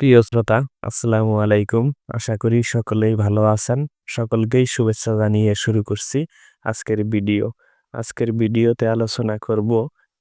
প্রিয় শ্রোতা, আসসালামু আলাইকুম। আশা করি সকলেই ভালো আছেন। সকলকেই শুভেচ্ছা জানিয়ে শুরু করছি আজকের ভিডিও। আজকের ভিডিওতে আলোচনা করব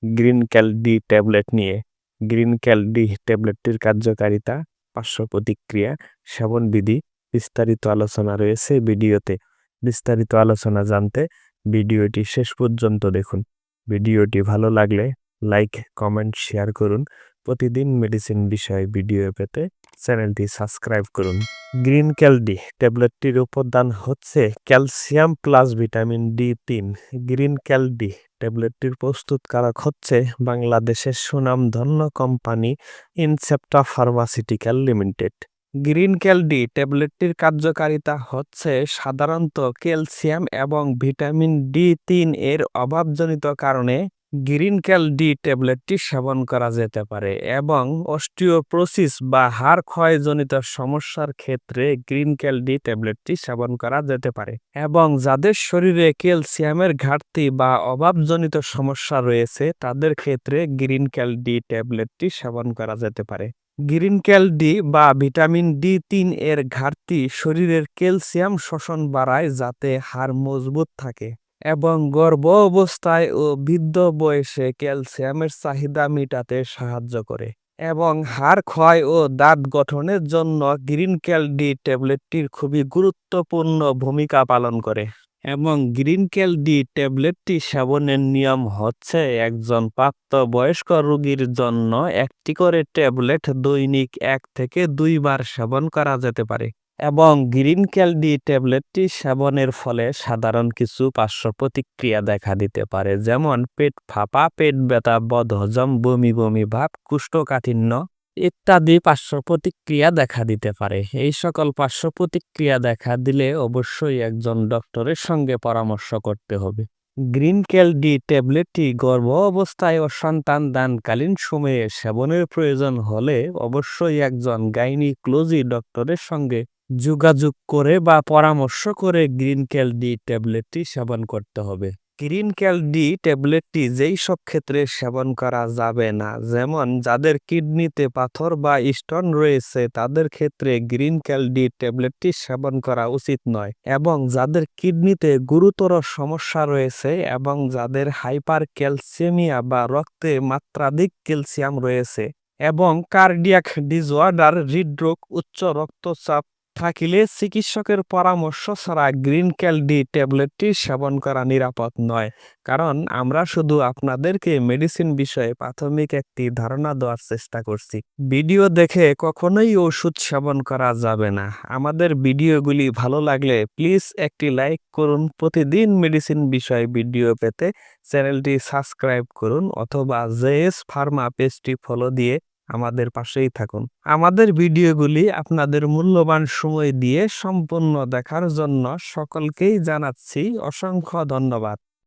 গ্রিন ক্যালডি ট্যাবলেট নিয়ে। গ্রিন ক্যালডি ট্যাবলেটটির কার্যকারিতা, পার্শ্ব প্রতিক্রিয়া, সেবন বিধি বিস্তারিত আলোচনা রয়েছে ভিডিওতে। বিস্তারিত আলোচনা জানতে ভিডিওটি শেষ পর্যন্ত দেখুন। ভিডিওটি ভালো লাগলে লাইক, কমেন্ট, শেয়ার করুন। প্রতিদিন মেডিসিন বিষয়ে ভিডিও পেতে চ্যানেলটি সাবস্ক্রাইব করুন। গ্রিন ক্যালডি ট্যাবলেটটির উপাদান হচ্ছে ক্যালসিয়াম প্লাস ভিটামিন ডি তিন। গ্রিন ক্যালডি ট্যাবলেটটির প্রস্তুতকারক হচ্ছে বাংলাদেশের সুনামধন্য company Incepta pharmaceutical limited green Cal D ট্যাবলেটটির কার্যকারিতা হচ্ছে সাধারণত ক্যালসিয়াম এবং ভিটামিন ডি তিন এর অভাবজনিত কারণে গ্রিন ডি ট্যাবলেটটি সেবন করা যেতে পারে এবং অস্টিওপ্রোসিস বা হাড় ক্ষয়জনিত সমস্যার ক্ষেত্রে গ্রিনক্যাল ডি ট্যাবলেটটি সেবন করা যেতে পারে এবং যাদের শরীরে ক্যালসিয়ামের ঘাটতি বা অভাবজনিত সমস্যা রয়েছে, তাদের ক্ষেত্রে গ্রিনক্যাল ডি ট্যাবলেটটি সেবন করা যেতে পারে। গ্রিনক্যাল ডি বা ভিটামিন ডি তিন এর ঘাটতি শরীরের ক্যালসিয়াম শোষণ বাড়ায়, যাতে হাড় মজবুত থাকে। এবং গর্ভ অবস্থায় ও বৃদ্ধ বয়সে ক্যালসিয়ামের চাহিদা মেটাতে সাহায্য করে এবং হাড় ক্ষয় ও দাঁত গঠনের জন্য গ্রিন ক্যালডি ট্যাবলেটটির খুবই গুরুত্বপূর্ণ ভূমিকা পালন করে এবং গ্রিন ক্যালডি ট্যাবলেটটি সেবনের নিয়ম হচ্ছে একজন প্রাপ্তবয়স্ক রোগীর জন্য একটি করে ট্যাবলেট দৈনিক এক থেকে দুইবার সেবন করা যেতে পারে। এবং গ্রিন ক্যালডি ট্যাবলেটটি সেবনের ফলে সাধারণ কিছু পার্শ্ব প্রতিক্রিয়া দেখা দিতে পারে, যেমন পেট ফাঁপা, পেট ব্যথা, বদহজম, বমি বমি ভাব, কুষ্ঠকাঠিন্য ইত্যাদি পার্শ্ব প্রতিক্রিয়া দেখা দিতে পারে। এই সকল পার্শ্ব প্রতিক্রিয়া দেখা দিলে অবশ্যই একজন ডক্টরের সঙ্গে পরামর্শ করতে হবে। গ্রিন ক্যালডি ট্যাবলেটটি গর্ভ অবস্থায় ও সন্তান দানকালীন সময়ে সেবনের প্রয়োজন হলে অবশ্যই একজন গাইনিক্লোজি ডক্টরের সঙ্গে যোগাযোগ করে বা পরামর্শ করে গ্রিন ক্যাল ডি ট্যাবলেটটি সেবন করতে হবে। গ্রিন ক্যাল ডি ট্যাবলেটটি যেই সব ক্ষেত্রে সেবন করা যাবে না, যেমন যাদের কিডনিতে পাথর বা স্টোন রয়েছে, তাদের ক্ষেত্রে গ্রিন ক্যাল ডি ট্যাবলেটটি সেবন করা উচিত নয় এবং যাদের কিডনিতে গুরুতর সমস্যা রয়েছে এবং যাদের হাইপার ক্যালসিয়ামিয়া বা রক্তে মাত্রাধিক ক্যালসিয়াম রয়েছে এবং কার্ডিয়াক ডিসঅর্ডার হৃদরোগ, উচ্চ রক্তচাপ থাকিলে চিকিৎসকের পরামর্শ ছাড়া গ্রিন ক্যালডি ট্যাবলেটটি সেবন করা নিরাপদ নয়। কারণ আমরা শুধু আপনাদেরকে মেডিসিন বিষয়ে প্রাথমিক একটি ধারণা দেওয়ার চেষ্টা করছি। ভিডিও দেখে কখনোই ওষুধ সেবন করা যাবে না। আমাদের ভিডিওগুলি ভালো লাগলে প্লিজ একটি লাইক করুন। প্রতিদিন মেডিসিন বিষয়ে ভিডিও পেতে চ্যানেলটি সাবস্ক্রাইব করুন অথবা জেএস ফার্মা পেজটি ফলো দিয়ে আমাদের পাশেই থাকুন। আমাদের ভিডিওগুলি আপনাদের মূল্যবান সময় দিয়ে সম্পূর্ণ দেখার জন্য সকলকেই জানাচ্ছি অসংখ্য ধন্যবাদ।